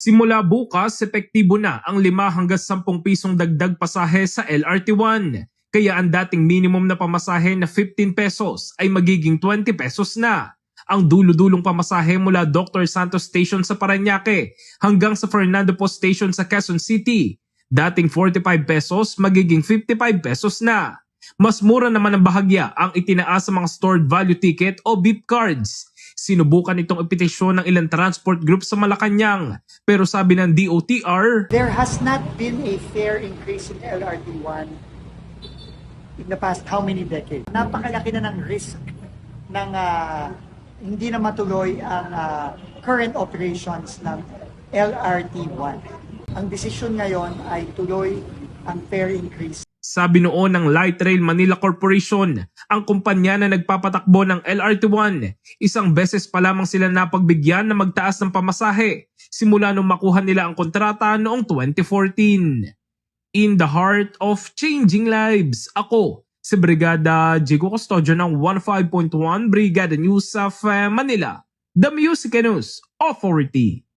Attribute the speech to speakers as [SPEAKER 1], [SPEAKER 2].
[SPEAKER 1] Simula bukas, epektibo na ang 5 hanggang 10 pisong dagdag pasahe sa LRT1. Kaya ang dating minimum na pamasahe na 15 pesos ay magiging 20 pesos na. Ang dulo-dulong pamasahe mula Dr. Santos Station sa Paranaque hanggang sa Fernando Post Station sa Quezon City. Dating 45 pesos magiging 55 pesos na. Mas mura naman ang bahagya ang itinaas sa mga stored value ticket o beep cards. Sinubukan itong ipetisyon ng ilang transport group sa Malacanang pero sabi ng DOTR,
[SPEAKER 2] There has not been a fare increase in LRT1 in the past how many decades? Napakalaki na ng risk ng ah, hindi na matuloy ang ah, current operations ng LRT1. Ang desisyon ngayon ay tuloy ang fare increase.
[SPEAKER 1] Sabi noon ng Light Rail Manila Corporation, ang kumpanya na nagpapatakbo ng LRT1, isang beses pa lamang sila napagbigyan na magtaas ng pamasahe simula nung makuha nila ang kontrata noong 2014. In the heart of changing lives, ako si Brigada Jigo Custodio ng 15.1 Brigada News of Manila, The Music News Authority.